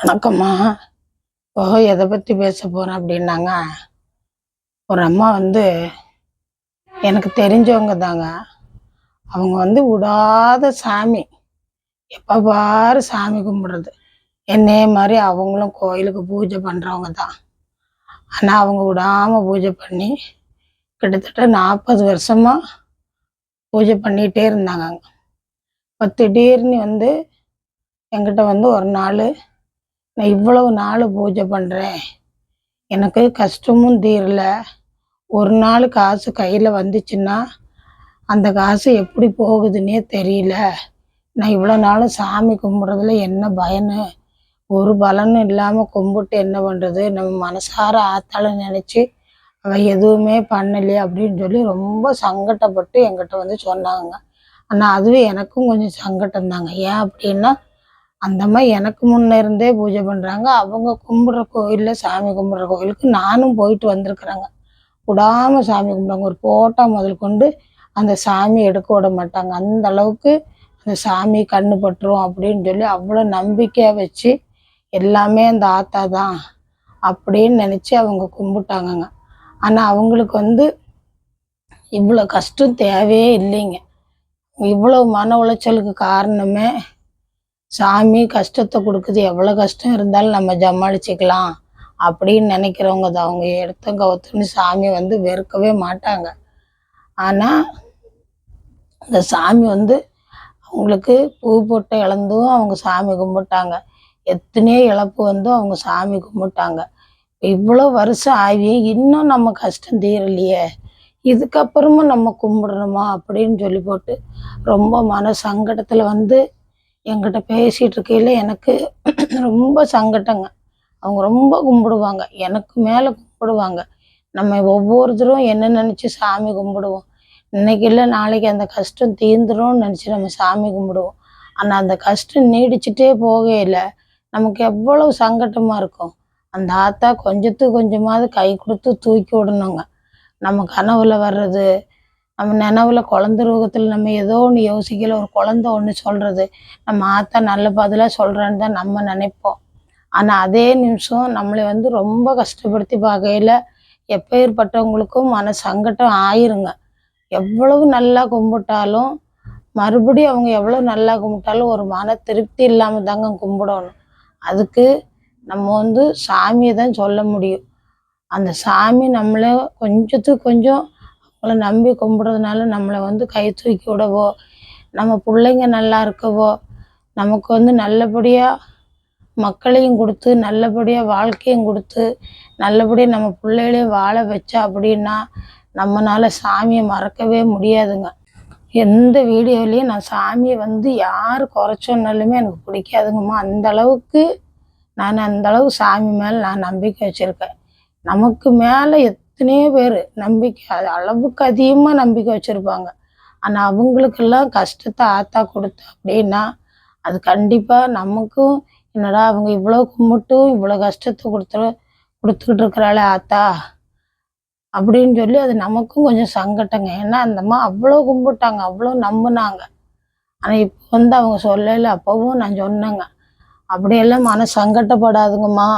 வணக்கம்மா. இப்போ எதை பற்றி பேச போகிறேன் அப்படின்னாங்க. ஒரு அம்மா வந்து எனக்கு தெரிஞ்சவங்க தாங்க. அவங்க வந்து விடாத சாமி. எப்போ பாரு சாமி கும்பிட்றது. என்னே மாதிரி அவங்களும் கோயிலுக்கு பூஜை பண்ணுறவங்க தான். ஆனால் அவங்க விடாமல் பூஜை பண்ணி கிட்டத்தட்ட நாற்பது வருஷமாக பூஜை பண்ணிகிட்டே இருந்தாங்க இப்போ திடீர்னு வந்து என்கிட்ட வந்து ஒரு நாள் நான் இவ்வளவு நாள் பூஜை பண்ணுறேன் எனக்கு கஷ்டமும் தீரல. ஒரு நாள் காசு கையில் வந்துச்சுன்னா அந்த காசு எப்படி போகுதுன்னே தெரியல. நான் இவ்வளோ நாள் சாமி கும்பிட்றதுல என்ன பயனு? ஒரு பலனும் இல்லாமல் கும்பிட்டு என்ன பண்ணுறது நம்ம மனசார ஆத்தால நினச்சி அவள் எதுவுமே பண்ணலையே அப்படின்னு சொல்லி ரொம்ப சங்கடப்பட்டு என்கிட்ட வந்து சொன்னாங்க. ஆனால் அதுவே எனக்கும் கொஞ்சம் சங்கடம் தாங்க ஏன் அப்படின்னா அந்த மாதிரி எனக்கு முன்ன இருந்தே பூஜை பண்ணுறாங்க அவங்க கும்பிட்ற கோயிலில் சாமி கும்பிட்ற கோயிலுக்கு நானும் போயிட்டு வந்திருக்கிறேங்க. விடாமல் சாமி கும்பிடுவாங்க. ஒரு போட்டோ முதல் கொண்டு அந்த சாமி எடுக்க விட மாட்டாங்க. அந்த அளவுக்கு அந்த சாமி கண்ணு பட்டுரும் அப்படின்னு சொல்லி அவ்வளோ நம்பிக்கையாக வச்சு எல்லாமே அந்த ஆத்தா தான் அப்படின்னு நினச்சி அவங்க கும்பிட்டாங்கங்க. ஆனால் அவங்களுக்கு வந்து இவ்வளோ கஷ்டம் தேவையே இல்லைங்க. இவ்வளோ மன உளைச்சலுக்கு காரணமே சாமி கஷ்டத்தை கொடுக்குது. எவ்வளோ கஷ்டம் இருந்தாலும் நம்ம ஜமாளிச்சுக்கலாம் அப்படின்னு நினைக்கிறவங்க தான். அவங்க எடுத்த கவுத்துன்னு சாமி வந்து வெறுக்கவே மாட்டாங்க. ஆனால் இந்த சாமி வந்து அவங்களுக்கு பூ போட்டு இழந்தும் அவங்க சாமி கும்பிட்டாங்க. எத்தனையோ இழப்பு வந்தும் அவங்க சாமி கும்பிட்டாங்க. இவ்வளோ வருஷம் ஆகி இன்னும் நம்ம கஷ்டம் தீரலையே. இதுக்கப்புறமும் நம்ம கும்பிடணுமா அப்படின்னு சொல்லி போட்டு ரொம்ப மன சங்கடத்தில் வந்து என்கிட்ட பேசிகிட்டு இருக்கையில் எனக்கு ரொம்ப சங்கட்டங்க. அவங்க ரொம்ப கும்பிடுவாங்க. எனக்கு மேலே கும்பிடுவாங்க. நம்ம ஒவ்வொருத்தரும் என்ன நினச்சி சாமி கும்பிடுவோம். இன்னைக்கு இல்லை நாளைக்கு அந்த கஷ்டம் தீர்ந்துரும்னு நினச்சி நம்ம சாமி கும்பிடுவோம். ஆனால் அந்த கஷ்டம் நீடிச்சிட்டே போகையில் நமக்கு எவ்வளவு சங்கட்டமாக இருக்கும். அந்த ஆத்தா கொஞ்சத்துக்கு கொஞ்சமாவது கை கொடுத்து தூக்கி விடணுங்க. நம்ம கனவுல வர்றது நம்ம நினவுல குழந்த ரூபத்தில் நம்ம ஏதோ ஒன்று யோசிக்கல ஒரு குழந்த ஒன்று சொல்கிறது நம்ம ஆத்தா நல்ல பதிலாக சொல்கிறான்னு தான் நம்ம நினைப்போம். ஆனால் அதே நிமிஷம் நம்மளை வந்து ரொம்ப கஷ்டப்படுத்தி பார்க்கையில் எப்பேற்பட்டவங்களுக்கும் மன சங்கடம் ஆயிருங்க. எவ்வளவு நல்லா கும்பிட்டாலும் மறுபடியும் அவங்க எவ்வளோ நல்லா கும்பிட்டாலும் ஒரு மன திருப்தி இல்லாமல் தாங்க கும்பிடணும். அதுக்கு நம்ம வந்து சாமியை தான் சொல்ல முடியும். அந்த சாமி நம்மளை கொஞ்சத்துக்கு கொஞ்சம் அவங்கள நம்பி கும்பிட்றதுனால நம்மளை வந்து கை தூக்கி விடவோ நம்ம பிள்ளைங்க நல்லா இருக்கவோ நமக்கு வந்து நல்லபடியாக மக்களையும் கொடுத்து நல்லபடியாக வாழ்க்கையும் கொடுத்து நல்லபடியாக நம்ம பிள்ளைகளையும் வாழ வச்சா அப்படின்னா நம்மளால சாமியை மறக்கவே முடியாதுங்க. எந்த வீடியோலையும் நான் சாமியை வந்து யார் குறைச்சோன்னாலுமே எனக்கு பிடிக்காதுங்கம்மா. அந்த அளவுக்கு நான் அந்த அளவு சாமி மேலே நான் நம்பிக்கை வச்சுருக்கேன். நமக்கு மேலே எத்தனையோ பேர் நம்பிக்கை அது அளவுக்கு அதிகமாக நம்பிக்கை வச்சுருப்பாங்க. ஆனால் அவங்களுக்கெல்லாம் கஷ்டத்தை ஆத்தா கொடுத்தா அப்படின்னா அது கண்டிப்பாக நமக்கும் என்னடா அவங்க இவ்வளோ கும்பிட்டும் இவ்வளோ கஷ்டத்தை கொடுத்து கொடுத்துக்கிட்டு இருக்கிறாளே ஆத்தா அப்படின்னு சொல்லி அது நமக்கும் கொஞ்சம் சங்கட்டங்க. ஏன்னா அந்த அம்மா அவ்வளோ கும்பிட்டாங்க அவ்வளோ நம்பினாங்க. ஆனால் இப்போ வந்து அவங்க சொல்லல அப்போவும் நான் சொன்னேங்க. அப்படியெல்லாம் மன சங்கட்டப்படாதுங்கம்மா.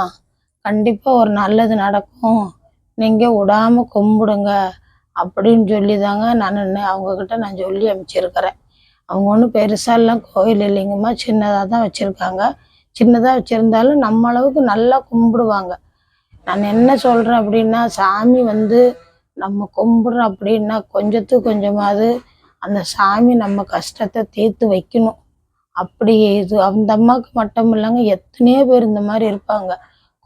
கண்டிப்பாக ஒரு நல்லது நடக்கும். நீங்கள் விடாம கும்பிடுங்க அப்படின்னு சொல்லி தாங்க நான் அவங்கக்கிட்ட நான் சொல்லி அனுப்பிச்சிருக்கிறேன் அவங்க ஒன்றும் பெருசாலாம் கோயில் இல்லைங்கம்மா சின்னதாக தான் வச்சுருக்காங்க. சின்னதாக வச்சுருந்தாலும் நம்ம அளவுக்கு நல்லா கும்பிடுவாங்க. நான் என்ன சொல்கிறேன் அப்படின்னா சாமி வந்து நம்ம கும்பிட்றோம் அப்படின்னா கொஞ்சத்துக்கு கொஞ்சமாவது அந்த சாமி நம்ம கஷ்டத்தை தீர்த்து வைக்கணும். அப்படி இது அந்த அம்மாவுக்கு மட்டும் இல்லைங்க எத்தனையோ பேர் இந்த மாதிரி இருப்பாங்க.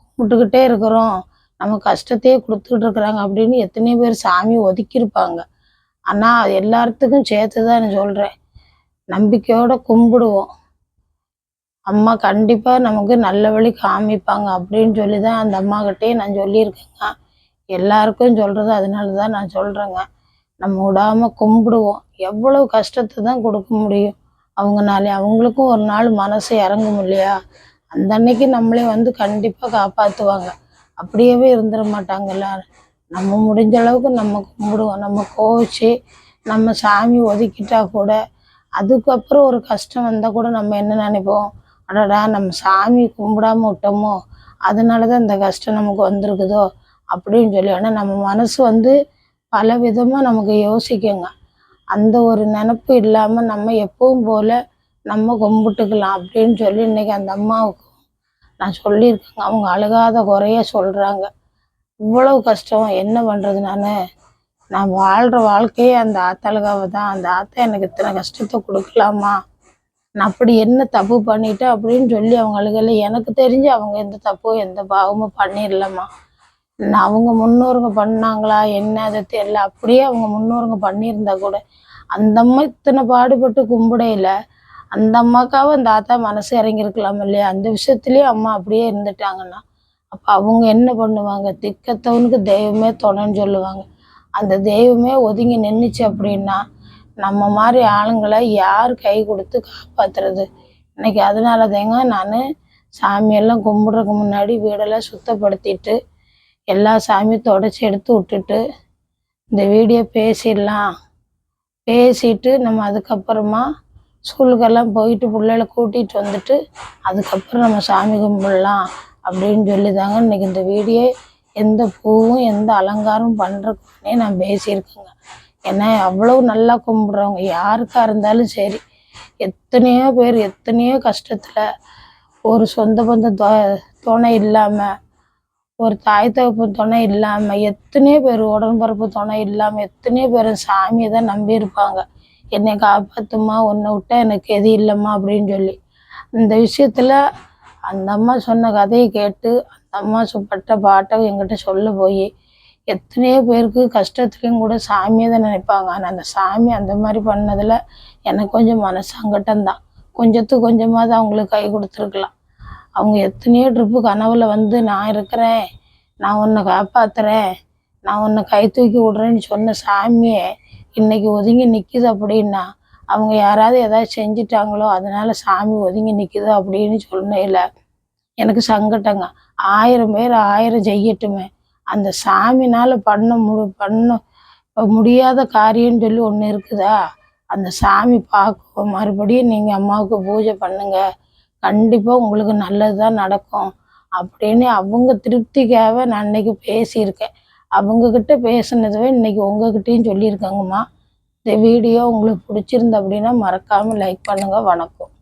கும்பிட்டுக்கிட்டே இருக்கிறோம். நம்ம கஷ்டத்தையே கொடுத்துட்டு இருக்கிறாங்க அப்படின்னு எத்தனையோ பேர் சாமி ஒதுக்கியிருப்பாங்க. ஆனால் எல்லாத்துக்கும் சேர்த்து தான் நான் சொல்கிறேன் நம்பிக்கையோடு கும்பிடுவோம். அம்மா கண்டிப்பாக நமக்கு நல்ல வழி காமிப்பாங்க அப்படின்னு சொல்லி தான் அந்த அம்மாக்கிட்டே நான் சொல்லியிருக்கேங்க. எல்லாருக்கும் சொல்கிறது அதனால தான் நான் சொல்கிறேங்க நம்ம விடாமல் கும்பிடுவோம். எவ்வளோ கஷ்டத்தை தான் கொடுக்க முடியும். அவங்கனாலே அவங்களுக்கும் ஒரு நாள் மனசு இறங்கும் இல்லையா? அந்த அன்னைக்கு நம்மளே வந்து கண்டிப்பாக காப்பாற்றுவாங்க அப்படியே இருந்துட மாட்டாங்கல்ல. நம்ம முடிஞ்ச அளவுக்கு நம்ம கும்பிடுவோம். நம்ம கோவிச்சு நம்ம சாமி ஒதுக்கிட்டா கூட அதுக்கப்புறம் ஒரு கஷ்டம் வந்தால் கூட நம்ம என்ன நினைப்போம்? அடடா நம்ம சாமி கும்பிடாம விட்டோமோ? அதனால தான் இந்த கஷ்டம் நமக்கு வந்திருக்குதோ? அப்படின்னு சொல்லி. ஆனால் நம்ம மனசு வந்து பல விதமாக நமக்கு யோசிக்குங்க. அந்த ஒரு நினப்பு இல்லாமல் நம்ம எப்பவும் போல நம்ம கும்பிட்டுக்கலாம் அப்படின்னு சொல்லி இன்னைக்கு அந்த அம்மாவுக்கு நான் சொல்லியிருக்கேங்க. அவங்க அழுகாத குறைய சொல்கிறாங்க இவ்வளவு கஷ்டம் என்ன பண்ணுறது நான்? நான் வாழ்கிற வாழ்க்கையே அந்த ஆத்தாளுக்காக தான். அந்த ஆத்தா எனக்கு இத்தனை கஷ்டத்தை கொடுக்கலாமா? நான் அப்படி என்ன தப்பு பண்ணிட்டேன் அப்படின்னு சொல்லி அவங்க அழுகல எனக்கு தெரிஞ்சு அவங்க எந்த தப்பும் எந்த பாவமும் பண்ணிடலம்மா. நான் அவங்க முன்னோருங்க பண்ணாங்களா என்ன அது தெரியல. அப்படியே அவங்க முன்னோருங்க பண்ணியிருந்தா கூட அந்த அம்மா இத்தனை பாடுபட்டு கும்பிடையில அந்த அம்மாக்காவும் அந்த ஆத்தா மனசு இறங்கியிருக்கலாம் இல்லையா? அந்த விஷயத்துலேயும் அம்மா அப்படியே இருந்துட்டாங்கன்னா அப்போ அவங்க என்ன பண்ணுவாங்க? திக்கத்தவனுக்கு தெய்வமே துணைன்னு சொல்லுவாங்க. அந்த தெய்வமே ஒதுங்கி நின்றுச்சு அப்படின்னா நம்ம மாதிரி ஆளுங்களை யார் கை கொடுத்து காப்பாத்துறது? இன்னைக்கு அதனால தாங்க நான் சாமியெல்லாம் கும்பிட்றதுக்கு முன்னாடி வீடெல்லாம் சுத்தப்படுத்திட்டு எல்லா சாமியும் தொடச்சி எடுத்து விட்டுட்டு இந்த வீடியோ பேசிடலாம். பேசிட்டு நம்ம அதுக்கப்புறமா ஸ்கூலுக்கெல்லாம் போயிட்டு பிள்ளைகளை கூட்டிகிட்டு வந்துட்டு அதுக்கப்புறம் நம்ம சாமி கும்பிடலாம் அப்படின்னு சொல்லி தாங்க இன்னைக்கு இந்த வீடியோ. எந்த பூவும் எந்த அலங்காரம் பண்ணுறதுக்குன்னே நான் பேசியிருக்கேங்க. ஏன்னா அவ்வளவு நல்லா கும்பிட்றவங்க யாருக்காக இருந்தாலும் சரி எத்தனையோ பேர் எத்தனையோ கஷ்டத்தில் ஒரு சொந்த பந்த தொ துணை இல்லாமல் ஒரு தாய் தகப்பு துணை இல்லாமல் எத்தனையோ பேர் உடன்பரப்பு துணை இல்லாமல் எத்தனையோ பேர் சாமியை தான் நம்பியிருப்பாங்க. என்னை காப்பாத்துமா உன்னை விட்டா எனக்கு எது இல்லைம்மா அப்படின்னு சொல்லி. இந்த விஷயத்தில் அந்த அம்மா சொன்ன கதையை கேட்டு அந்த அம்மா சுப்பட்ட பாட்டை என்கிட்ட சொல்ல போய். எத்தனையோ பேருக்கு கஷ்டத்துலையும் கூட சாமியை தான் நினைப்பாங்க. ஆனால் அந்த சாமி அந்த மாதிரி பண்ணதில் எனக்கு கொஞ்சம் மனசங்கட்டம் தான். கொஞ்சத்துக்கு கொஞ்சமாவது அவங்களுக்கு கை கொடுத்துருக்கலாம். அவங்க எத்தனையோ ட்ரிப்பு கனவுல வந்து நான் இருக்கிறேன். நான் உன்னை காப்பாத்துறேன். நான் உன்னை கை தூக்கி விடுறேன்னு சொன்ன சாமியை இன்னைக்கு ஒதுங்கி நிற்கிது அப்படின்னா அவங்க யாராவது ஏதாவது செஞ்சிட்டாங்களோ அதனால சாமி ஒதுங்கி நிற்கிது அப்படின்னு சொன்னையில் எனக்கு சங்கட்டங்க. ஆயிரம் பேர் ஆயிரம் செய்யட்டுமே. அந்த சாமினால் பண்ண மு பண்ண முடியாத காரியம்னு சொல்லி ஒன்று இருக்குதா? அந்த சாமி பார்க்கும் மறுபடியும் நீங்கள் அம்மாவுக்கு பூஜை பண்ணுங்க. கண்டிப்பாக உங்களுக்கு நல்லது தான் நடக்கும் அப்படின்னு அவங்க திருப்திக்காக நான் அன்னைக்கு பேசியிருக்கேன். அவங்கக்கிட்ட பேசுனதுவே இன்றைக்கி உங்ககிட்டையும் சொல்லியிருக்காங்கம்மா. இந்த வீடியோ உங்களுக்கு பிடிச்சிருந்த அப்படின்னா மறக்காமல் லைக் பண்ணுங்கள் வணக்கம்.